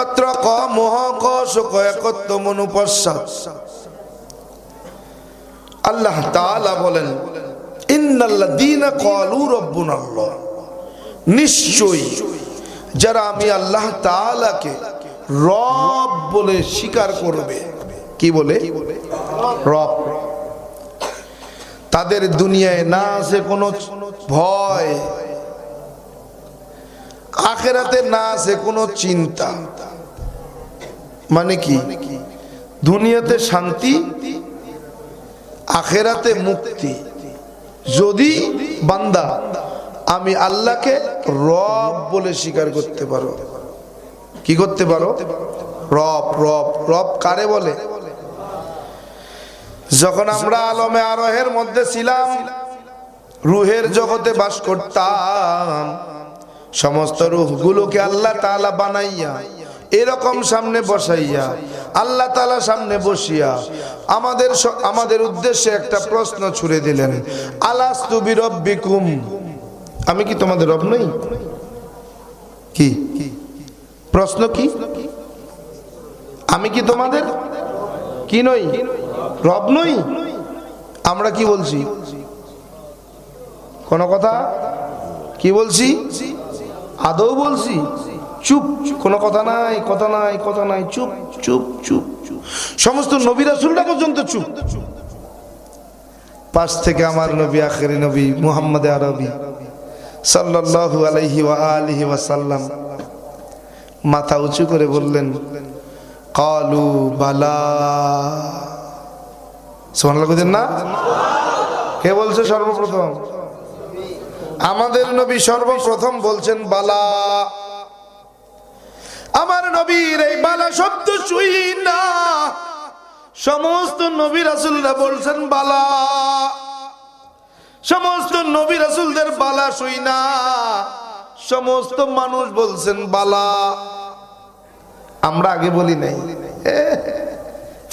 তত্র ক মোহ ক, শোক, একত্ব মনুপশ্চাৎ আল্লাহ তাআলা বলেন রব বলে করবে, কি বলে? তাদের দুনিয়ায় না আছে কোনো ভয় আখেরাতে না আছে কোনো চিন্তা। মানে কি? দুনিয়াতে শান্তি, আখেরাতে মুক্তি। যদি বান্দা, আমি আল্লাহকে রব বলে স্বীকার করতে পারো। কি করতে পারো? রব রব রব কারে বলে? যখন আমরা আলমে আরোহের মধ্যে ছিলাম, রুহের জগতে বাস করতাম সমস্ত রুহগুলোকে আল্লাহ তালা বানাইয়া, এরকম সামনে বসাইয়া, আল্লাহ তালা সামনে বসিয়া আমাদের আমাদের উদ্দেশ্যে একটা প্রশ্ন ছুড়ে দিলেন। আলাস্তু বিরব্বিকুম। আমি কি তোমাদের রব নই? কি? প্রশ্ন কি? আমি কি তোমাদের? কি নই? রব নই? আমরা কি বলছি? কোন কথা? কি বলছি? আদৌ বলছি? চুপ। কোনো কথা নাই কথা নাই কথা নাই। চুপ চুপ চুপ সমস্ত নবী রাসূলরা পর্যন্ত চুপ। পাশ থেকে আমার নবী, আখেরি নবী, মুহাম্মদ আরবি। সাল্লাল্লাহু আলাইহি ওয়া আলিহি ওয়াসাল্লাম মাথা উঁচু করে বললেন, কালু বালা। কইতেন না? কে বলছে সর্বপ্রথম? আমাদের নবী সর্বপ্রথম বলছেন, বালা। আমার নবীর এই বালা শব্দ শুই না। সমস্ত নবী রাসুলরা বলছেন, বালা। সমস্ত নবী রাসুলদের বালা শুই না। সমস্ত মানুষ বলছেন, বালা। আমরা আগে বলি নাই।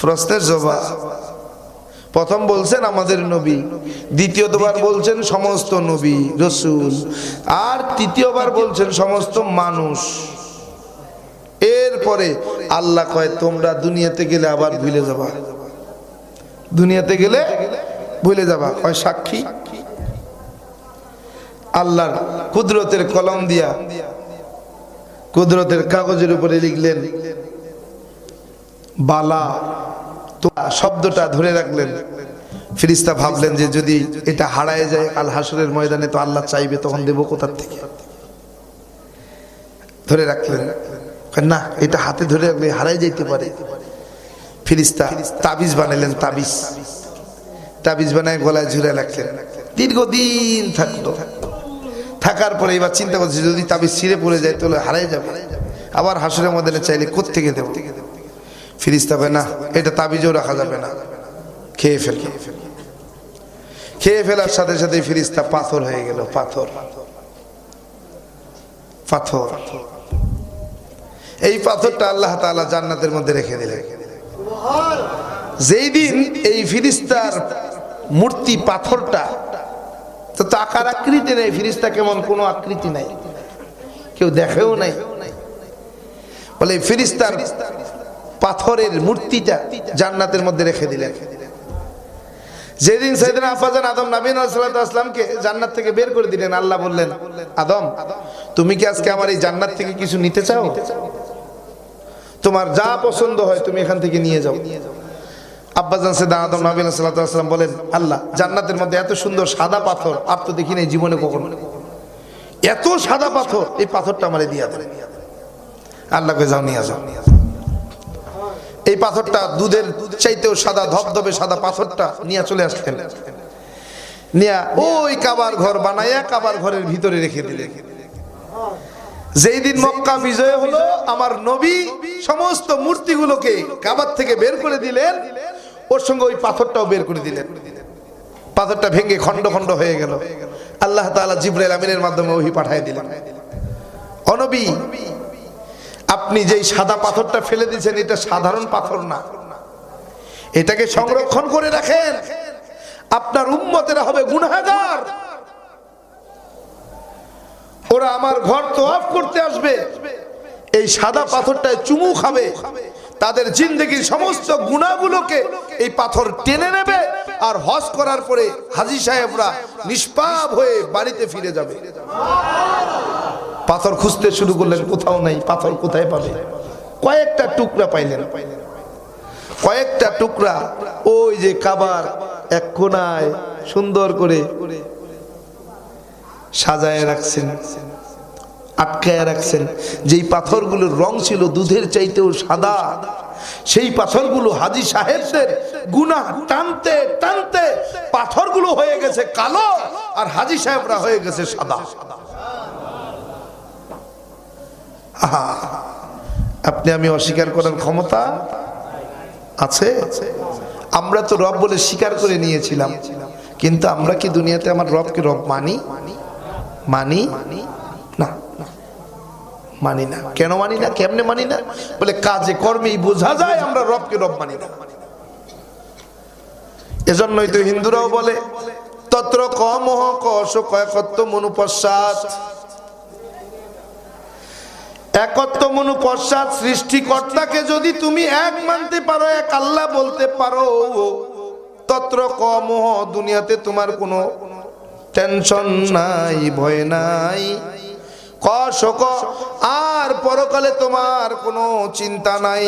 প্রশ্নের জবাব। প্রথম বলছেন আমাদের নবী দ্বিতীয়বার বলছেন সমস্ত নবী রসুল। আর তৃতীয়বার বলছেন সমস্ত মানুষ। এরপরে আল্লাহ কয় তোমরা দুনিয়াতে গেলে আবার ভুলে যাবা। দুনিয়াতে গেলে ভুলে যাবা। কয় সাক্ষী? আল্লাহর কুদরতের কলম দিয়া কুদরতের কাগজের উপরে লিখলেন বালা তো শব্দটা ধরে রাখলেন। ফিরিস্তা ভাবলেন যে যদি এটা হারায় যায় আল হাসরের ময়দানে তো আল্লাহ চাইবে, তখন দেবো কোথার থেকে? ধরে রাখলেন। না, এটা হাতে ধরে রাখলে হারাই যাইতে পারে। ফিরিস্তা তাবিজ বানাইলেন, তাবিজ। তাবিজ বানায় গলায় ঝুরে রাখলেন। দীর্ঘদিন থাকল। থাকার পরে এবার চিন্তা করছে, যদি তাবিজ ছিঁড়ে পড়ে যায় তাহলে হারাই যাবে। আবার হাসরের ময়দানে চাইলে কোত্থেকে দেবো? ফিরিস্তা না, এটা তাবিজও রাখা যাবে না। খেয়ে ফেল। খেয়ে ফেলার সাথে সাথে ফিরিস্তা পাথর হয়ে গেল, পাথর। পাথর। এই পাথরটা আল্লাহ তাআলা জান্নাতের মধ্যে রেখে দিলেন। যেই দিন এই ফিরিস্তার মূর্তি পাথরটা, তো তো আকার আকৃতি নেই, ফিরিস্তা কেমন কোনো আকৃতি নাই। কেউ দেখেও নাই। বলে, ফিরিস্তার পাথরের মূর্তিটা জান্নাতের মধ্যে রেখে দিলেন। যেদিন সেদিন আফাজান আদম নবীন আসলামকে জান্নাত থেকে বের করে দিলেন, আল্লাহ বললেন, আদম, তুমি কি আজকে আমার এই জান্নাত থেকে কিছু নিতে চাও? তোমার যা পছন্দ হয় তুমি এখান থেকে নিয়ে যাও। আব্বাজান সেদা আদম নবীন সাল্লাম বলেন, আল্লাহ, জান্নাতের মধ্যে এত সুন্দর সাদা পাথর, আর তো দেখি নাই জীবনে কখনো। এত সাদা পাথর, এই পাথরটা আমারে দিয়া দেন আল্লাহকে যাও, নিয়ে যাও। এই পাথরটা দুধের চাইতেও সাদা, ধবধবে সাদা পাথরটা নিয়ে চলে আসতেন। নিয়া ওই কাবার ঘর বানাইয়া কাবার ঘরের ভিতরে রেখে দিলে যেই দিন মক্কা বিজয় হলো, আমার নবী সমস্ত মূর্তিগুলোকে কাবার থেকে বের করে দিলেন। ওর সঙ্গে ওই পাথরটাও বের করে দিলেন। পাথরটা ভেঙে খন্ড খন্ড হয়ে গেল। আল্লাহ তাআলা জিব্রাইল আমিনের মাধ্যমে ওহি পাঠিয়ে দিলেন। অনবী আপনি যেই সাদা পাথরটা ফেলে দিয়েছেন, এটা সাধারণ পাথর না। এটাকে সংরক্ষণ করে রাখেন। আপনার উম্মতেরা হবে গুনাহগার। ওরা আমার ঘর তো অফ করতে আসবে। এই সাদা পাথরটায় চুমু খাবে। তাদের জিন্দগির সমস্ত গুণাগুলোকে এই পাথর টেনে নেবে আর হজ করার পরে হাজি সাহেবরা নিষ্পাপ হয়ে বাড়িতে ফিরে যাবে। পাথর খুঁজতে শুরু করলেন, কোথাও নাই, পাথর কোথায় পাবে? কয়েকটা টুকরা পাইলেন। কয়েকটা টুকরা ওই যে কাবার এক কোনায় সুন্দর করে সাজায় রাখছেন, আটকায় রাখছেন। যেই পাথরগুলোর রং ছিল দুধের চাইতেও সাদা, সেই পাথরগুলো হাজি সাহেবদের গুনাহ টানতে টানতে পাথরগুলো হয়ে গেছে কালো আর হাজি সাহেবরা হয়ে গেছে সাদা। আপনি আমি অস্বীকার করার ক্ষমতা আছে? আমরা তো রব বলে স্বীকার করে নিয়েছিলাম। কিন্তু আমরা কি দুনিয়াতে আমার রবকে রব মানি? মানি? না। মানি না। কেন মানি না? কেমনে মানি না? বলে কাজে কর্মেই বোঝা যায় আমরা রবকে রব মানি না। এজন্যই তো হিন্দুরাও বলে, তত্র কমহ কষ কয়কত্ব মনুপশ্চাৎ একত্ব মনু পশ্চাৎ সৃষ্টিকর্তাকে যদি তুমি এক মানতে পারো, এক আল্লাহ বলতে পারো, তত্র কমহ, দুনিয়াতে তোমার কোনো টেনশন নাই, ভয় নাই। ক আর পরকালে তোমার কোনো চিন্তা নাই।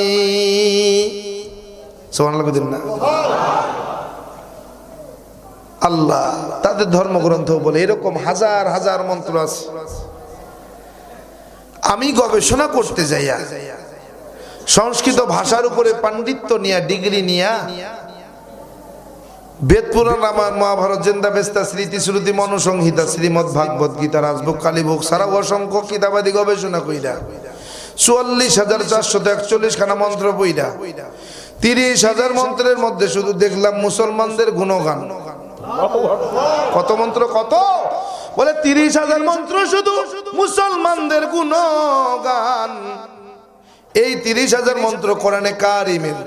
আল্লাহ তাদের ধর্মগ্রন্থ বলে এরকম হাজার হাজার মন্ত্র আছে। আমি গবেষণা করতে যাইয়া, সংস্কৃত ভাষার উপরে পাণ্ডিত্য নিয়া, ডিগ্রি নিয়া বেদ পুরাণ আমার মহাভারত, জেন্দা বেস্তা, স্মৃতি, শ্রুতি, মনুসংহিতা, শ্রীমদ ভাগবত গীতা, রাজভোগ কালীভোগ সারা অসংখ্য কিতাবাদি গবেষণা কইরা, চুয়াল্লিশ হাজার চারশত একচল্লিশ খানা মন্ত্র বইরা তিরিশ হাজার মন্ত্রের মধ্যে শুধু দেখলাম মুসলমানদের গুণগান। কত মন্ত্র? কত? বলে তিরিশ হাজার মন্ত্র শুধু মুসলমানদের গুণগান। এই তিরিশ হাজার মন্ত্র কোরআনে কারিমের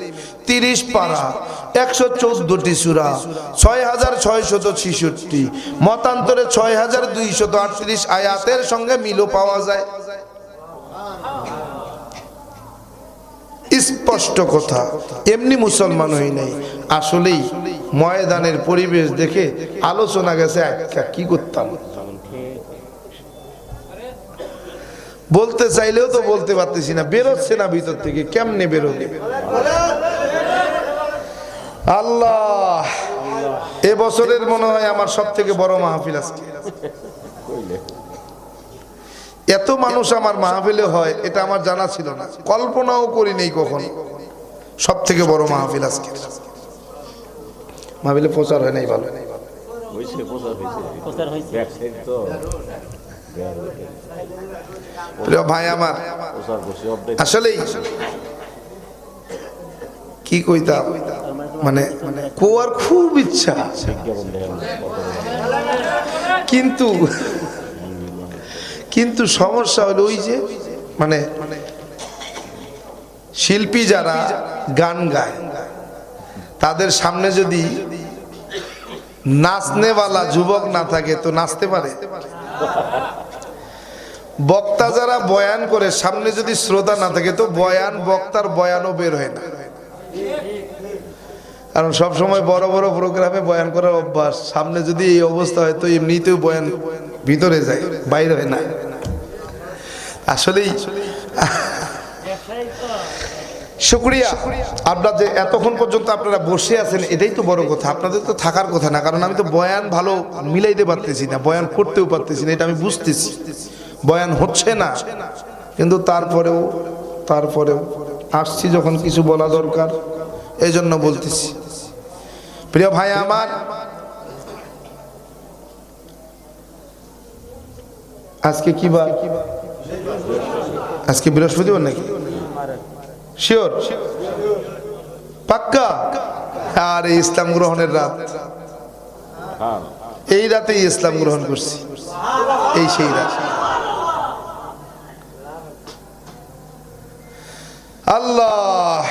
তিরিশ পারা, একশো চোদ্দটি সুরা, ছয় হাজার ছয়শত ছিষট্টি। মতান্তরে ছয় হাজার দুইশত আটত্রিশ আয়াতের সঙ্গে মিলও পাওয়া যায়। স্পষ্ট কথা, এমনি মুসলমান হই নাই। আসলেই ময়দানের পরিবেশ দেখে আলোচনা গেছে একটা কি করতাম? বলতে চাইলেও তো বলতে পারতেছি না। বেরোচ্ছে না ভিতর থেকে কেমনে বেরোবে? আল্লাহ এ বছরের মনে হয় আমার সব থেকে বড় মাহফিল আজকে। এত মানুষ আমার মাহফিলে হয় এটা আমার জানা ছিল না। কল্পনাও করি নেই কখনো। সব থেকে বড় মাহফিল আজকে। মাহফিলে প্রচার হয় নাই ভালো? প্রচার হয়েছে। প্রিয় ভাই আমার, আসলেই কি কইতাম? মানে কোয়ার খুব ইচ্ছা কিন্তু কিন্তু সমস্যা হলো ওই যে মানে শিল্পী যারা গান গায়, তাদের সামনে যদি নাচনেওয়ালা যুবক না থাকে, তো নাচতে পারে? বক্তা যারা বয়ান করে, সামনে যদি শ্রোতা না থাকে, তো বয়ান বক্তার বয়ানও বের হয় না। কারণ সব সময় বড় বড় প্রোগ্রামে বয়ান করার অভ্যাস, সামনে যদি এই অবস্থা হয়, তো এমনিতেও বয়ান ভিতরে যায়, বাইরে হয় না। আসলেই, শুক্রিয়া। আপনার যে এতক্ষণ পর্যন্ত আপনারা বসে আছেন, এটাই তো বড় কথা। আপনাদের তো থাকার কথা না, কারণ আমি তো বয়ান ভালো মিলাইতে পারতেছি না, বয়ান করতেও পারতেছি না, এটা আমি বুঝতেছি। বয়ান হচ্ছে না। কিন্তু তারপরেও তারপরেও আসছি যখন কিছু বলা দরকার এই জন্য বলতেছি। প্রিয় ভাই আমার, আজকে কি বার? আজকে বৃহস্পতিবার নাকি? শিওর? পাক্কা? আর, ইসলাম গ্রহণের রাত। এই রাতেই ইসলাম গ্রহণ করছি। এই সেই রাত। আল্লাহ।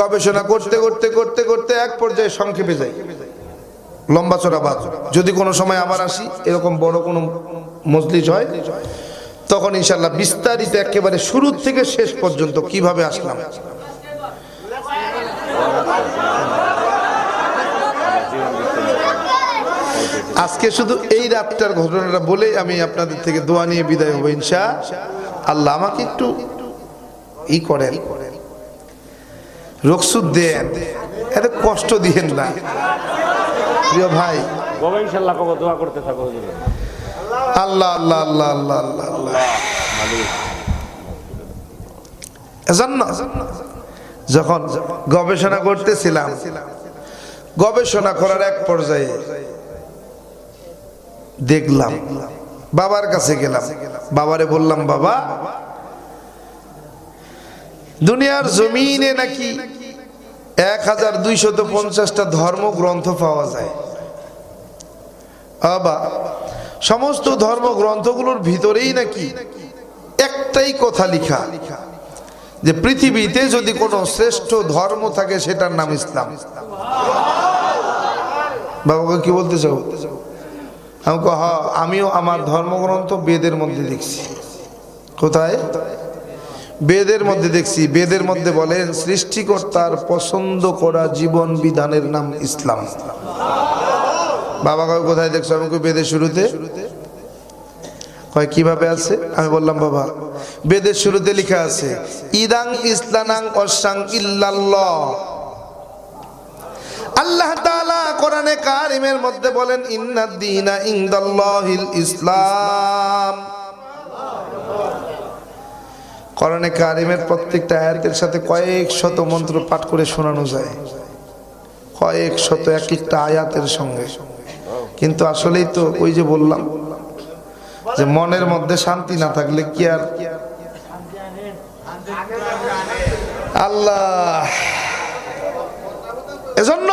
গবেষণা করতে করতে করতে করতে এক পর্যায়ে সংক্ষেপে যাই। লম্বা চড়া বাদ। যদি কোনো সময় আবার আসি, এরকম বড় কোনো মজলিস হয়, তখন ইনশাল্লাহ বিস্তারিত একেবারে শুরু থেকে শেষ পর্যন্ত কীভাবে আসলাম। আজকে শুধু এই রাতটার ঘটনাটা বলে আমি আপনাদের থেকে দোয়া নিয়ে বিদায় হব ইনশা। আল্লাহ আমাকে একটু ই করেন। রকসুদ দেন। এত কষ্ট দিয়েন না। প্রিয় ভাই। দোয়া করতে থাকো আল্লাহ আল্লাহ আল্লাহ আল্লাহ আল্লাহ আল্লাহ। যখন গবেষণা করতেছিলাম গবেষণা করার এক পর্যায়ে দেখলাম বাবার কাছে গেলাম। বাবারে বললাম বাবা দুনিয়ার জমিনে নাকি এক হাজার দুইশত পঞ্চাশটা ধর্মগ্রন্থ পাওয়া যায়। বাবা সমস্ত ধর্মগ্রন্থগুলোর ভিতরেই নাকি একটাই কথা লিখা যে পৃথিবীতে যদি কোনো শ্রেষ্ঠ ধর্ম থাকে সেটার নাম ইসলাম। বাবাকে কি বলতে চাও? আমি "হ্যাঁ, আমিও আমার ধর্মগ্রন্থ বেদের মধ্যে দেখছি। কোথায়? বেদের মধ্যে দেখছি, বেদের মধ্যে বলেন, সৃষ্টিকর্তার পছন্দ করা জীবন বিধানের নাম ইসলাম। বাবা কয়, কোথায় দেখছ আমি বেদের শুরুতে? কীভাবে আছে? আমি বললাম, বাবা, বেদের শুরুতে লেখা আছে, ইদাং ইসলানাং অসাং ইল্লাল্লাহ। আল্লাহ তাআলা কোরআনে কারিমের মধ্যে বলেন, ইন্নাদ দীনা ইনদাল্লাহিল ইসলাম। কোরআনে কারিমের প্রত্যেকটা আয়াতের সাথে কয়েক শত মন্ত্র পাঠ করে শোনানো যায়। কয়েক শত এক একটা আয়াতের সঙ্গে। কিন্তু আসলেই তো ওই যে বললাম, যে মনের মধ্যে শান্তি না থাকলে কি আর? আল্লাহ! এজন্য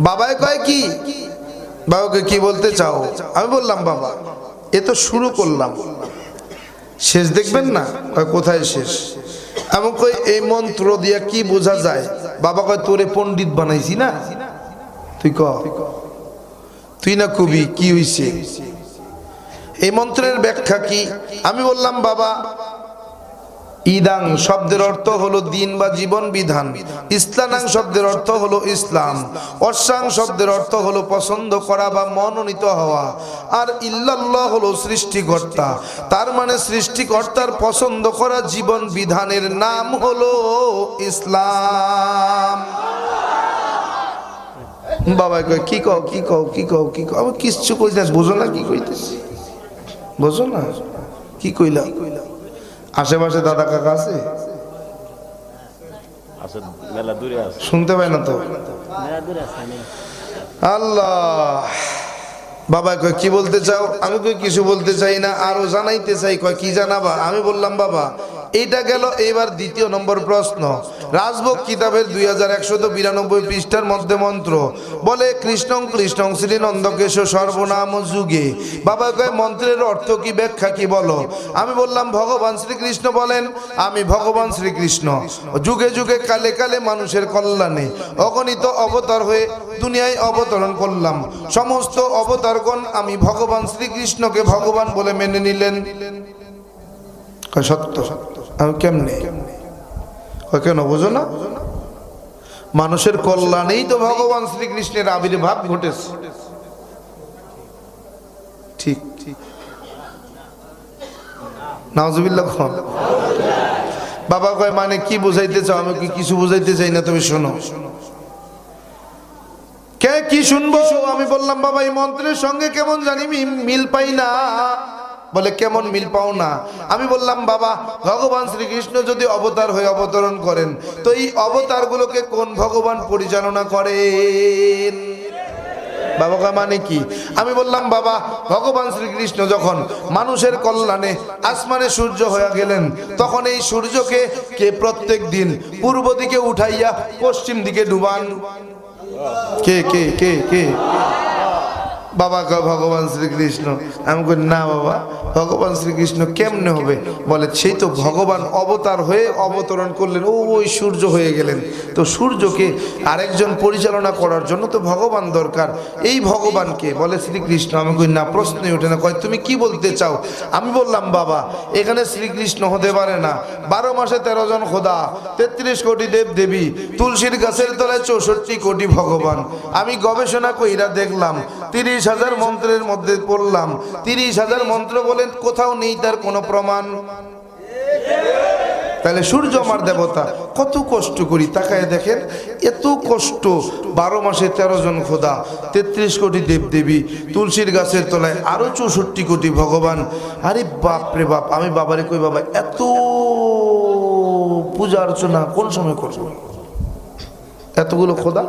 বাবায় কয় কি? বাবাকে কি বলতে চাও? আমি বললাম, বাবা। এ তো শুরু করলাম। শেষ দেখবেন না? কোথায় শেষ? এমন কই এই মন্ত্র দিয়া কি বোঝা যায়? বাবা কয়, তোরে পণ্ডিত বানাইছি না? তুই ক? তুই না কবি? কি হইছে? এই মন্ত্রের ব্যাখ্যা কি? আমি বললাম, বাবা ইদাং শব্দের অর্থ হলো দিন বা জীবন বিধান। ইসলানাং শব্দের অর্থ হলো ইসলাম। অসাং শব্দের অর্থ হলো পছন্দ করা বা মনোনীত হওয়া। আর ইল্লাল্লাহ হলো সৃষ্টিকর্তা। তার মানে সৃষ্টিকর্তার পছন্দ করা জীবন বিধানের নাম হলো ইসলাম। বাবা কয়, কি কও কি কও কি কও কি কও? আমি কিচ্ছু কইতাস বোঝো না কি কইতেছি? বোঝো না? কি কইলা কইলা? আশেপাশে দাদা কাকা আছে? আছে মেলা দূরে আছে। শুনতে পাই না তো। আল্লাহ। বাবা কয় কি বলতে চাও? আমি কই কিছু বলতে চাই না আরও জানাইতে চাই। কয় কি জানাবা? আমি বললাম বাবা এইটা গেল এবার দ্বিতীয় নম্বর প্রশ্ন। রাজভোগ কিতাবের দুই হাজার একশত বিরানব্বই পৃষ্ঠার মধ্যে মন্ত্র, বলে, কৃষ্ণং কৃষ্ণং শ্রী নন্দকেশ সর্বনাম যুগে। বাবা কয়, মন্ত্রের অর্থ কি, ব্যাখ্যা কি বলো? আমি বললাম, ভগবান শ্রীকৃষ্ণ বলেন, আমি ভগবান শ্রীকৃষ্ণ। যুগে যুগে, কালে কালে মানুষের কল্যাণে অগণিত অবতার হয়ে দুনিয়ায় অবতরণ করলাম। সমস্ত অবতারগণ আমি ভগবান শ্রীকৃষ্ণকে ভগবান বলে মেনে নিলেন। সত্য সত্য? আমি কেমনে? কেন বোঝো না? মানুষের কল্যাণেই তো ভগবান শ্রীকৃষ্ণের আবির্ভাব ঘটেছে। ঠিক ঠিক। নাওজুবিল্লাহ খান বাবা কয় মানে কি বুঝাইতে চাও? আমি কি কিছু বুঝাইতে চাই না, তুমি শোনো। কে কি শুনব? আমি বললাম, বাবা, এই মন্ত্রের সঙ্গে কেমন জানি মিল পাই না। বলে, কেমন মিল পাও না? আমি বললাম, বাবা, ভগবান শ্রীকৃষ্ণ যদি অবতার হয়ে অবতরণ করেন, তো এই অবতারগুলোকে কোন ভগবান পরিচালনা করেন? বাবাকা মানে কি? আমি বললাম, বাবা, ভগবান শ্রীকৃষ্ণ যখন মানুষের কল্যাণে আসমানে সূর্য হয়ে গেলেন, তখন এই সূর্যকে কে প্রত্যেক দিন পূর্ব দিকে উঠাইয়া পশ্চিম দিকে ডুবান? কে কে কে কে? বাবা কয়, ভগবান শ্রীকৃষ্ণ। আমি কই, না বাবা, ভগবান শ্রীকৃষ্ণ কেমনে হবে? বলে, সেই তো ভগবান অবতার হয়ে অবতরণ করলেন ও ওই সূর্য হয়ে গেলেন। তো সূর্যকে আরেকজন পরিচালনা করার জন্য তো ভগবান দরকার। এই ভগবানকে বলে শ্রীকৃষ্ণ, আমি কই, না, প্রশ্নই ওঠে না। কয়, তুমি কি বলতে চাও? আমি বললাম, বাবা, এখানে শ্রীকৃষ্ণ হতে পারে না। বারো মাসে তেরো জন খোদা, তেত্রিশ কোটি দেব দেবী তুলসীর গাছের তলায় চৌষট্টি কোটি ভগবান। আমি গবেষণা কইরা দেখলাম, তিরিশ হাজার মন্ত্রের মধ্যে পড়লাম। তিরিশ হাজার মন্ত্র বলেন কোথাও নেই তার কোনো প্রমাণ। তাহলে সূর্য আমার দেবতা, কত কষ্ট করি। তাকায় দেখেন, এত কষ্ট। বারো মাসে তেরো জন খোদা, তেত্রিশ কোটি দেবদেবী, তুলসীর গাছের তলায় আরও চৌষট্টি কোটি ভগবান। আরে বাপ রে বাপ, আমি বাবারে কই বাবা, এত পূজা অর্চনা কোন সময় করব? এতগুলো খোদা?